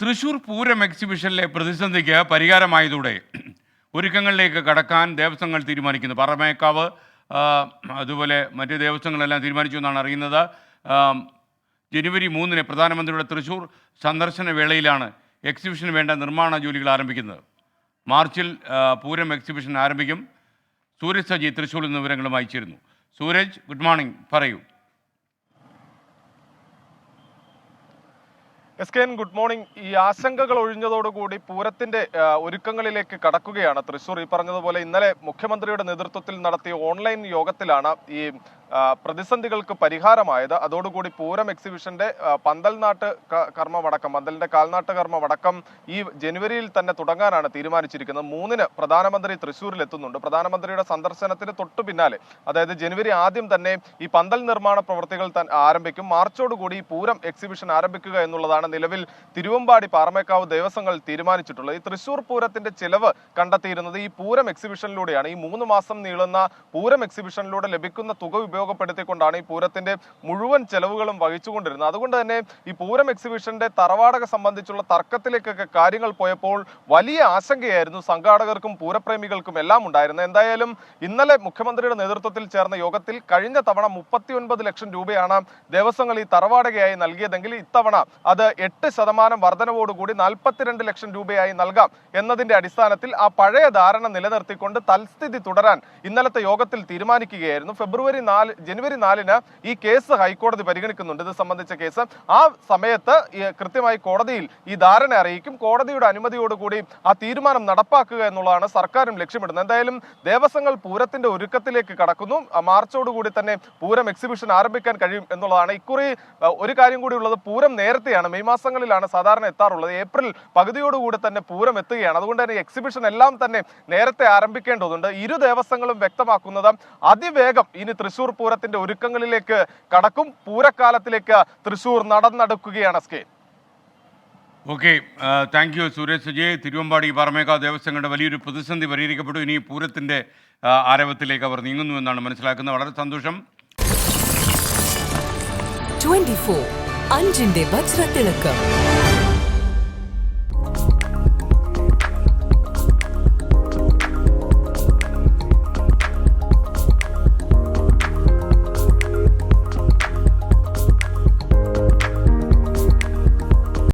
തൃശൂർ പൂരം എക്സിബിഷനിലെ പ്രതിസന്ധിക്ക് പരിഹാരമായതോടെ ഒരുക്കങ്ങളിലേക്ക് കടക്കാൻ ദേവസ്വങ്ങൾ തീരുമാനിക്കുന്നു. പറമേക്കാവ് അതുപോലെ മറ്റ് ദേവസ്വങ്ങളെല്ലാം തീരുമാനിച്ചു എന്നാണ് അറിയുന്നത്. ജനുവരി മൂന്നിന് പ്രധാനമന്ത്രിയുടെ തൃശൂർ സന്ദർശന വേളയിലാണ് എക്സിബിഷന് വേണ്ട നിർമ്മാണ ജോലികൾ ആരംഭിക്കുന്നത്. മാർച്ചിൽ പൂരം എക്സിബിഷൻ ആരംഭിക്കും. സൂരജ് സജി തൃശ്ശൂരിൽ നിന്ന് വിവരങ്ങളും അയച്ചിരുന്നു സൂരജ് ഗുഡ് മോർണിംഗ് പറയൂ. S K N good morning. ഈ ആശങ്കകൾ ഒഴിഞ്ഞതോടുകൂടി പൂരത്തിന്റെ ഒരുക്കങ്ങളിലേക്ക് കടക്കുകയാണ് തൃശൂർ. ഈ പറഞ്ഞതുപോലെ ഇന്നലെ മുഖ്യമന്ത്രിയുടെ നേതൃത്വത്തിൽ നടത്തിയ ഓൺലൈൻ യോഗത്തിലാണ് ഈ പ്രതിസന്ധികൾക്ക് പരിഹാരമായത്. അതോടുകൂടി പൂരം എക്സിബിഷന്റെ പന്തൽനാട്ട് കർമ്മമടക്കം പന്തലിന്റെ കാൽനാട്ട് കർമ്മമടക്കം ഈ ജനുവരിയിൽ തന്നെ തുടങ്ങാനാണ് തീരുമാനിച്ചിരിക്കുന്നത്. മൂന്നിന് പ്രധാനമന്ത്രി തൃശൂരിൽ എത്തുന്നുണ്ട് പ്രധാനമന്ത്രിയുടെ സന്ദർശനത്തിന് തൊട്ടു പിന്നാലെ അതായത് ജനുവരി ആദ്യം തന്നെ ഈ പന്തൽ നിർമ്മാണ പ്രവൃത്തികൾ ആരംഭിക്കും. മാർച്ചോടുകൂടി പൂരം എക്സിബിഷൻ ആരംഭിക്കുക എന്നുള്ളതാണ് നിലവിൽ തിരുവമ്പാടി പാറമേക്കാവ് ദേവസ്വങ്ങൾ തീരുമാനിച്ചിട്ടുള്ളത്. ഈ തൃശൂർ പൂരത്തിന്റെ ചിലവ് കണ്ടെത്തിയിരുന്നത് ഈ പൂരം എക്സിബിഷനിലൂടെയാണ് ഈ മൂന്ന് മാസം നീളുന്ന പൂരം എക്സിബിഷനിലൂടെ ലഭിക്കുന്ന തുക ഉപയോഗപ്പെടുത്തിക്കൊണ്ടാണ് ഈ പൂരത്തിന്റെ മുഴുവൻ ചെലവുകളും വഹിച്ചുകൊണ്ടിരുന്നത്. അതുകൊണ്ട് തന്നെ ഈ പൂരം എക്സിബിഷന്റെ തറവാടക സംബന്ധിച്ചുള്ള തർക്കത്തിലേക്കൊക്കെ കാര്യങ്ങൾ പോയപ്പോൾ വലിയ ആശങ്കയായിരുന്നു സംഘാടകർക്കും പൂരപ്രേമികൾക്കും എല്ലാം ഉണ്ടായിരുന്നത്. എന്തായാലും ഇന്നലെ മുഖ്യമന്ത്രിയുടെ നേതൃത്വത്തിൽ ചേർന്ന യോഗത്തിൽ കഴിഞ്ഞ തവണ മുപ്പത്തിയൊൻപത് ലക്ഷം രൂപയാണ് ദേവസ്വങ്ങൾ ഈ തറവാടകയായി നൽകിയതെങ്കിൽ ഇത്തവണ അത് എട്ട് ശതമാനം വർധനവോടുകൂടി നാൽപ്പത്തിരണ്ട് ലക്ഷം രൂപയായി നൽകാം എന്നതിന്റെ അടിസ്ഥാനത്തിൽ ആ പഴയ ധാരണ നിലനിർത്തിക്കൊണ്ട് തൽസ്ഥിതി തുടരാൻ ഇന്നലത്തെ യോഗത്തിൽ തീരുമാനിക്കുകയായിരുന്നു. ഫെബ്രുവരി നാല് ജനുവരി നാലിന് ഈ കേസ് ഹൈക്കോടതി പരിഗണിക്കുന്നുണ്ട്. ഇത് സംബന്ധിച്ച കേസ്. ആ സമയത്ത് കൃത്യമായി കോടതിയിൽ ഈ ധാരണ അറിയിക്കും. കോടതിയുടെ അനുമതിയോടുകൂടി ആ തീരുമാനം നടപ്പാക്കുക എന്നുള്ളതാണ് സർക്കാരും ലക്ഷ്യമിടുന്നത്. എന്തായാലും ദേവസ്വങ്ങൾ പൂരത്തിന്റെ ഒരുക്കത്തിലേക്ക് കടക്കുന്നു. മാർച്ചോടുകൂടി തന്നെ പൂരം എക്സിബിഷൻ ആരംഭിക്കാൻ കഴിയും എന്നുള്ളതാണ്. ഇക്കുറി ഒരു കാര്യം കൂടി ഉള്ളത് പൂരം നേരത്തെയാണ്. മെയ് മാസങ്ങളിലാണ് സാധാരണ എത്താറുള്ളത്. ഏപ്രിൽ പകുതിയോടുകൂടി തന്നെ പൂരം എത്തുകയാണ്. അതുകൊണ്ട് തന്നെ എക്സിബിഷൻ എല്ലാം തന്നെ നേരത്തെ ആരംഭിക്കേണ്ടതുണ്ട്. ഇരു ദേവസ്വങ്ങളും വ്യക്തമാക്കുന്നത് അതിവേഗം ഇനി തൃശൂർ പൂരത്തിന്റെ ഒരുക്കങ്ങളിലേക്ക് കടക്കും. പൂരക്കാലത്തിലേക്ക് തൃശൂർ നടന്നടുക്കുകയാണ് സ്കേ. Okay thank you Suresh Sujay. Thiruvambadi Paramekkavu ദേവസ്വങ്ങളുടെ വലിയൊരു പ്രതിസന്ധി പരിഹരിക്കപ്പെട്ടു. ഇനി പൂരത്തിന്റെ ആരവത്തിലേക്ക് അവർ നീങ്ങുന്നു എന്നാണ് മനസ്സിലാക്കുന്നത്. വളരെ സന്തോഷം. 24 അഞ്ചിന്റെ വജ്രത്തിളക്കം.